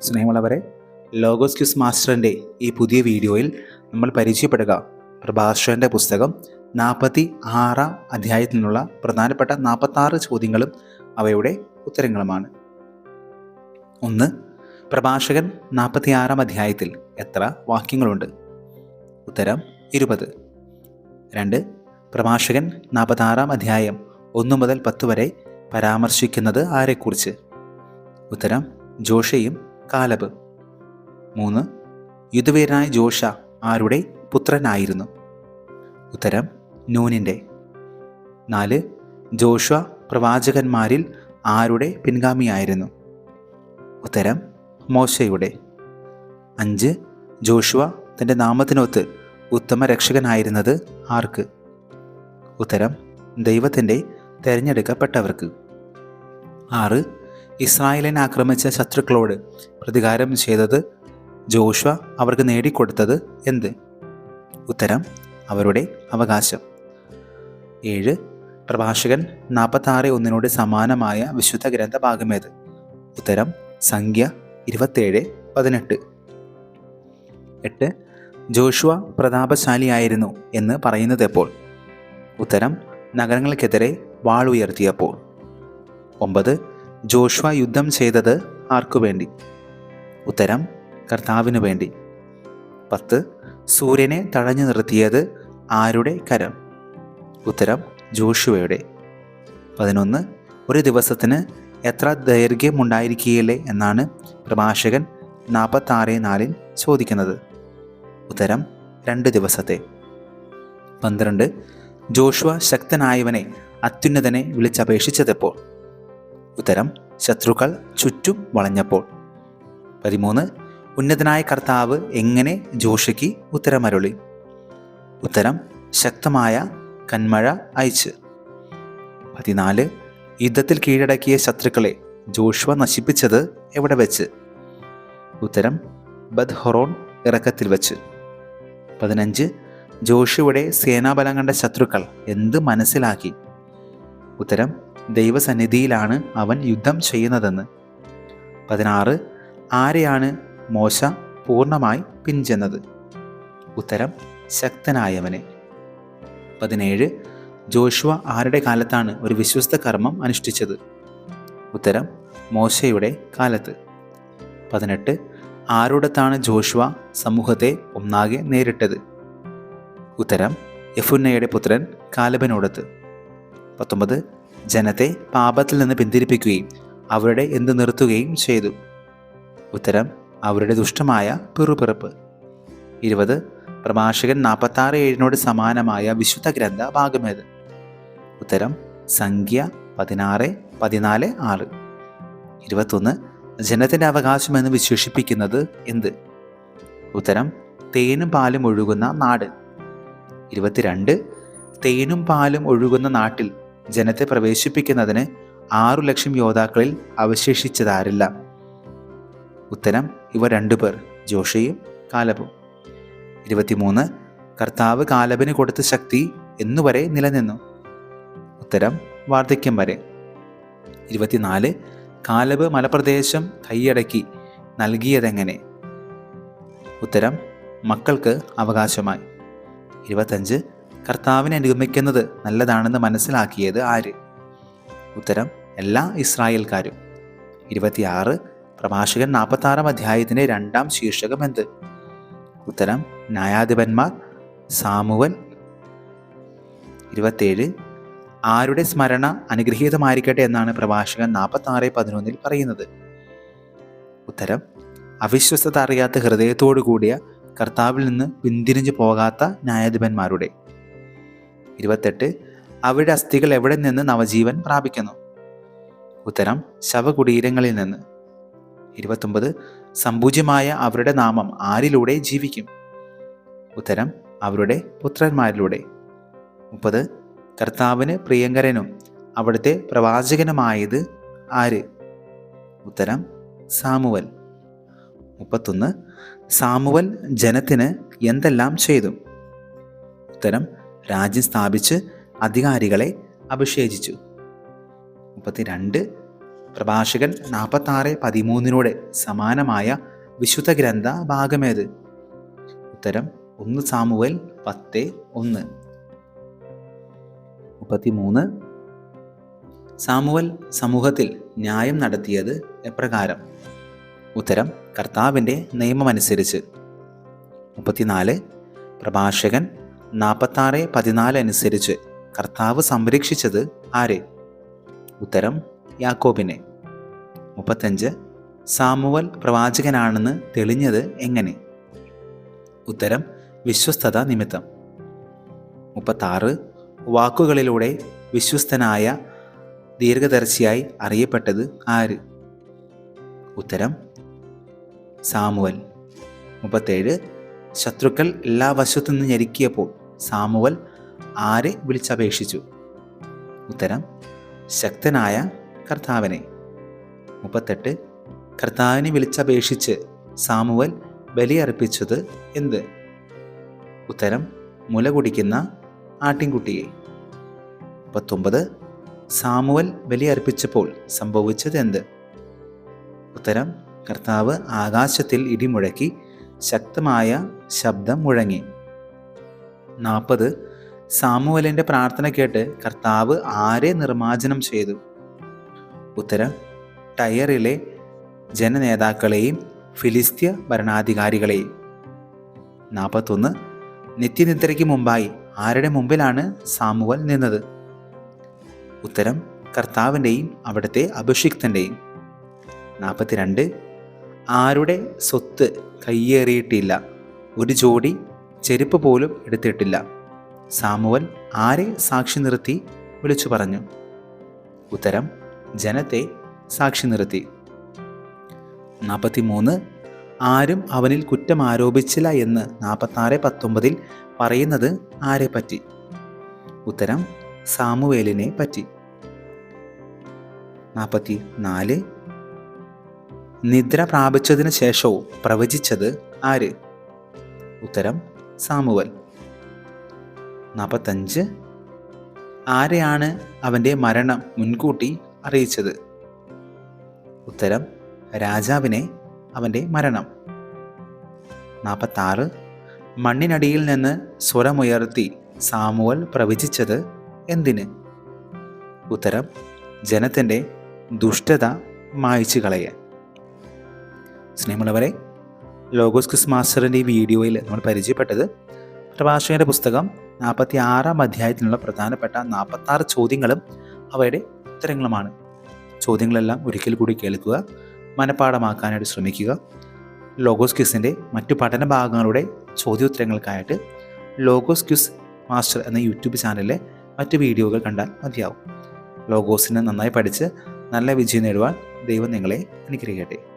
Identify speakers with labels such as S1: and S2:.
S1: സ്നേഹമുള്ളവരെ logos quiz മാസ്റ്ററിന്റെ ഈ പുതിയ വീഡിയോയിൽ നമ്മൾ പരിചയപ്പെടുക. പ്രഭാഷകന്റെ പുസ്തകം നാൽപ്പത്തി ആറാം അധ്യായത്തിൽ നിന്നുള്ള പ്രധാനപ്പെട്ട നാൽപ്പത്താറ് ചോദ്യങ്ങളും അവയുടെ ഉത്തരങ്ങളുമാണ്. ഒന്ന് പ്രഭാഷകൻ നാൽപ്പത്തി ആറാം അധ്യായത്തിൽ എത്ര വാക്യങ്ങളുണ്ട്? ഉത്തരം ഇരുപത്. രണ്ട് പ്രഭാഷകൻ നാൽപ്പത്താറാം അധ്യായം ഒന്ന് മുതൽ പത്ത് വരെ പരാമർശിക്കുന്നത് ആരെക്കുറിച്ച്? ഉത്തരം ജോഷയും കാലബ്. മൂന്ന്. യുദ്ധവീരനായ ജോഷ ആരുടെ പുത്രനായിരുന്നു? ഉത്തരം നൂനിന്റെ. നാല്. ജോഷ പ്രവാചകന്മാരിൽ ആരുടെ പിൻഗാമിയായിരുന്നു? ഉത്തരം മോശയുടെ. അഞ്ച്. ജോഷുവ തന്റെ നാമത്തിനൊത്ത് ഉത്തമ രക്ഷകനായിരുന്നത് ആർക്ക്? ഉത്തരം ദൈവത്തിന്റെ തിരഞ്ഞെടുക്കപ്പെട്ടവർക്ക്. ആറ്. ഇസ്രായേലിനെ ആക്രമിച്ച ശത്രുക്കളോട് പ്രതികാരം ചെയ്തത് ജോഷ്വ അവർക്ക് നേടിക്കൊടുത്തത് എന്ത്? ഉത്തരം അവരുടെ അവകാശം. ഏഴ് പ്രഭാഷകൻ നാൽപ്പത്താറ് ഒന്നിനോട് സമാനമായ വിശുദ്ധ ഗ്രന്ഥ ഭാഗമേത് ഉത്തരം സംഖ്യ ഇരുപത്തേഴ് പതിനെട്ട്. എട്ട് ജോഷുവ പ്രതാപശാലിയായിരുന്നു എന്ന് പറയുന്നത് എപ്പോൾ? ഉത്തരം നഗരങ്ങൾക്കെതിരെ വാളുയർത്തിയപ്പോൾ. ഒമ്പത് ജോഷുവ യുദ്ധം ചെയ്തത് ആർക്കു വേണ്ടി? ഉത്തരം കർത്താവിനു വേണ്ടി. പത്ത് സൂര്യനെ തടഞ്ഞു നിർത്തിയത് ആരുടെ കരം? ഉത്തരം ജോഷുവയുടെ. പതിനൊന്ന് ഒരു ദിവസത്തിന് എത്ര ദൈർഘ്യമുണ്ടായിരിക്കുകയില്ലേ എന്നാണ് പ്രഭാഷകൻ നാൽപ്പത്താറ് നാലിൽ ചോദിക്കുന്നത്. ഉത്തരം രണ്ട് ദിവസത്തെ. പന്ത്രണ്ട് ജോഷുവ ശക്തനായവനെ അത്യുന്നതനെ വിളിച്ചപേക്ഷിച്ചതെപ്പോൾ? ഉത്തരം ശത്രുക്കൾ ചുറ്റും വളഞ്ഞപ്പോൾ. പതിമൂന്ന് ഉന്നതനായ കർത്താവ് എങ്ങനെ ജോഷയ്ക്ക് ഉത്തരമരുളി? ഉത്തരം ശക്തമായ കന്മഴ അയച്ച്. പതിനാല് യുദ്ധത്തിൽ കീഴടക്കിയ ശത്രുക്കളെ ജോഷുവ നശിപ്പിച്ചത് എവിടെ വെച്ച്? ഉത്തരം ബദ്ഹൊറോൺ ഇറക്കത്തിൽ വെച്ച്. പതിനഞ്ച് ജോഷുവിടെ സേനാബലം കണ്ട ശത്രുക്കൾ എന്ത് മനസ്സിലാക്കി? ഉത്തരം ദൈവസന്നിധിയിലാണ് അവൻ യുദ്ധം ചെയ്യുന്നതെന്ന്. പതിനാറ് ആരെയാണ് മോശ പൂർണമായി പിൻചെന്നത്? ഉത്തരം ശക്തനായവനെ. പതിനേഴ് ജോഷുവ ആരുടെ കാലത്താണ് ഒരു വിശ്വസ്ത കർമ്മം അനുഷ്ഠിച്ചത്? ഉത്തരം മോശയുടെ കാലത്ത്. പതിനെട്ട് ആരോടത്താണ് ജോഷുവ സമൂഹത്തെ ഒന്നാകെ നേരിട്ടത്? ഉത്തരം യഫുന്നയുടെ പുത്രൻ കാലബനോടത്ത്. പത്തൊമ്പത് ജനത്തെ പാപത്തിൽ നിന്ന് പിന്തിരിപ്പിക്കുകയും അവരുടെ എന്ത് നിർത്തുകയും ചെയ്തു. ഉത്തരം അവരുടെ ദുഷ്ടമായ പിറുപിറപ്പ്. ഇരുപത് പ്രഭാഷകൻ നാൽപ്പത്താറ് ഏഴിനോട് സമാനമായ വിശുദ്ധ ഗ്രന്ഥ ഭാഗമേത് ഉത്തരം സംഖ്യ പതിനാറ് പതിനാല് ആറ്. ഇരുപത്തൊന്ന് ജനത്തിന്റെ അവകാശമെന്ന് വിശേഷിപ്പിക്കുന്നത് എന്ത്? ഉത്തരം തേനും പാലും ഒഴുകുന്ന നാട്. ഇരുപത്തിരണ്ട് തേനും പാലും ഒഴുകുന്ന നാട്ടിൽ ജനത്തെ പ്രവേശിപ്പിക്കുന്നതിന് ആറു ലക്ഷം യോദ്ധാക്കളിൽ അവശേഷിച്ചതാരില്ല. ഉത്തരം ഇവ രണ്ടുപേർ ജോഷയും കാലബും. ഇരുപത്തിമൂന്ന് കർത്താവ് കാലബിന് കൊടുത്ത ശക്തി എന്നുവരെ നിലനിന്നു. ഉത്തരം വാർദ്ധക്യം വരെ. ഇരുപത്തിനാല് കാലബ് മലപ്രദേശം കൈയടക്കി നൽകിയതെങ്ങനെ? ഉത്തരം മക്കൾക്ക് അവകാശമായി. ഇരുപത്തഞ്ച് കർത്താവിനെ അനുഗമിക്കുന്നത് നല്ലതാണെന്ന് മനസ്സിലാക്കിയത് ആര്? ഉത്തരം എല്ലാ ഇസ്രായേൽക്കാരും. ഇരുപത്തിയാറ് പ്രഭാഷകൻ നാൽപ്പത്താറാം അധ്യായത്തിന്റെ രണ്ടാം ശീർഷകം എന്ത്? ഉത്തരം ന്യായാധിപന്മാർ സാമുവൽ. ഇരുപത്തേഴ് ആരുടെ സ്മരണ അനുഗ്രഹീതമായിരിക്കട്ടെ എന്നാണ് പ്രഭാഷകൻ നാൽപ്പത്താറ് പതിനൊന്നിൽ പറയുന്നത്. ഉത്തരം അവിശ്വസ്തത അറിയാത്ത ഹൃദയത്തോടു കൂടിയ കർത്താവിൽ നിന്ന് പിന്തിരിഞ്ഞു പോകാത്ത ന്യായാധിപന്മാരുടെ. ഇരുപത്തെട്ട് അവരുടെ അസ്ഥികൾ എവിടെ നിന്ന് നവജീവൻ പ്രാപിക്കുന്നു? ഉത്തരം ശവകുടീരങ്ങളിൽ നിന്ന്. ഇരുപത്തൊമ്പത് സമ്പൂജ്യമായ അവരുടെ നാമം ആരിലൂടെ ജീവിക്കും? ഉത്തരം അവരുടെ പുത്രന്മാരിലൂടെ. മുപ്പത് കർത്താവിന് പ്രിയങ്കരനും അവിടുത്തെ പ്രവാചകനുമായത് ആര്? ഉത്തരം സാമുവൽ. മുപ്പത്തൊന്ന് സാമുവൽ ജനത്തിന് എന്തെല്ലാം ചെയ്തു? ഉത്തരം രാജ്യം സ്ഥാപിച്ച് അധികാരികളെ അഭിഷേചിച്ചു. മുപ്പത്തിരണ്ട് പ്രഭാഷകൻ നാൽപ്പത്തി ആറ് പതിമൂന്നിനോട് സമാനമായ വിശുദ്ധ ഗ്രന്ഥ ഭാഗമേത്? ഉത്തരം ഒന്ന് സാമുവൽ പത്ത് ഒന്ന്. മുപ്പത്തിമൂന്ന് സാമുവൽ സമൂഹത്തിൽ ന്യായം നടത്തിയത് എപ്രകാരം? ഉത്തരം കർത്താവിന്റെ നിയമമനുസരിച്ച്. മുപ്പത്തിനാല് പ്രഭാഷകൻ നാൽപ്പത്താറ് പതിനാല് അനുസരിച്ച് കർത്താവ് സംരക്ഷിച്ചത് ആരെ? ഉത്തരം യാക്കോബിനെ. മുപ്പത്തഞ്ച് സാമുവൽ പ്രവാചകനാണെന്ന് തെളിഞ്ഞത് എങ്ങനെ? ഉത്തരം വിശ്വസ്തത നിമിത്തം. മുപ്പത്താറ് വാക്കുകളിലൂടെ വിശ്വസ്തനായ ദീർഘദർശിയായി അറിയപ്പെട്ടത് ആര്? ഉത്തരം സാമുവൽ. മുപ്പത്തേഴ് ശത്രുക്കൾ എല്ലാ വശത്തു നിന്ന് ഞെരുക്കിയപ്പോൾ സാമുവൽ ആരെ വിളിച്ചപേക്ഷിച്ചു? ഉത്തരം ശക്തനായ കർത്താവിനെ. മുപ്പത്തെട്ട് കർത്താവിനെ വിളിച്ചപേക്ഷിച്ച് സാമുവൽ ബലിയർപ്പിച്ചത് എന്ത്? ഉത്തരം മുല കുടിക്കുന്ന ആട്ടിൻകുട്ടിയെ. മുപ്പത്തൊമ്പത് സാമുവൽ ബലിയർപ്പിച്ചപ്പോൾ സംഭവിച്ചത് എന്ത്? ഉത്തരം കർത്താവ് ആകാശത്തിൽ ഇടിമുഴക്കി ശക്തമായ ശബ്ദം മുഴങ്ങി. നാൽപ്പത് സാമുവലിന്റെ പ്രാർത്ഥന കേട്ട് കർത്താവ് ആരെ നിർമ്മാർജനം ചെയ്തു? ഉത്തരം ടയറിലെ ജനനേതാക്കളെയും ഫിലിസ്തീയ ഭരണാധികാരികളെയും. നാൽപ്പത്തൊന്ന് നിത്യനിദ്രയ്ക്ക് മുമ്പായി ആരുടെ മുമ്പിലാണ് സാമുവൽ നിന്നത്? ഉത്തരം കർത്താവിന്റെയും അവിടുത്തെ അഭിഷിക്തന്റെയും നാൽപ്പത്തിരണ്ട് ആരുടെ സ്വത്ത് കയ്യേറിയിട്ടില്ല? ഒരു ജോഡി ചെരുപ്പ് പോലും എടുത്തിട്ടില്ല. സാമുവൽ ആരെ സാക്ഷി നിർത്തി വിളിച്ചു പറഞ്ഞു. ഉത്തരം ജനത്തെ സാക്ഷി നിർത്തി. നാൽപ്പത്തി മൂന്ന് ആരും അവനിൽ കുറ്റം ആരോപിച്ചില്ല എന്ന് നാൽപ്പത്താറ് പത്തൊമ്പതിൽ പറയുന്നത് ആരെ പറ്റി? ഉത്തരം സാമുവേലിനെ പറ്റി. നാൽപ്പത്തി നാല് നിദ്ര പ്രാപിച്ചതിന് ശേഷവും പ്രവചിച്ചത് ആര്? ഉത്തരം സാമുവൽ. നാൽപ്പത്തഞ്ച് ആരെയാണ് അവന്റെ മരണം മുൻകൂട്ടി അറിയിച്ചത്? ഉത്തരം രാജാവിനെ അവന്റെ മരണം. നാൽപ്പത്താറ് മണ്ണിനടിയിൽ നിന്ന് സ്വരമുയർത്തി സാമുവൽ പ്രവചിച്ചത് എന്തിന്? ഉത്തരം ജനത്തിന്റെ ദുഷ്ടത മായ്ച്ചു കളയാൻ. സ്നേഹമുള്ളവരെ ലോഗോസ് ക്രിസ് മാസ്റ്ററിന്റെ ഈ വീഡിയോയിൽ നമ്മൾ പരിചയപ്പെട്ടത് പ്രഭാഷകന്റെ പുസ്തകം നാൽപ്പത്തി ആറാം അധ്യായത്തിനുള്ള പ്രധാനപ്പെട്ട നാൽപ്പത്താറ് ചോദ്യങ്ങളും അവയുടെ ഉത്തരങ്ങളുമാണ്. ചോദ്യങ്ങളെല്ലാം ഒരിക്കൽ കൂടി കേൾക്കുക മനഃപ്പാഠമാക്കാനായിട്ട് ശ്രമിക്കുക. ലോഗോസ് ക്യൂസിന്റെ മറ്റു പഠന ഭാഗങ്ങളുടെ ചോദ്യോത്തരങ്ങൾക്കായിട്ട് ലോഗോസ് ക്യൂസ് മാസ്റ്റർ എന്ന യൂട്യൂബ് ചാനലിലെ മറ്റ് വീഡിയോകൾ കണ്ടാൽ മതിയാവും. ലോഗോസിനെ നന്നായി പഠിച്ച് നല്ല വിജയം നേടുവാൻ ദൈവം നിങ്ങളെ അനുഗ്രഹിക്കട്ടെ.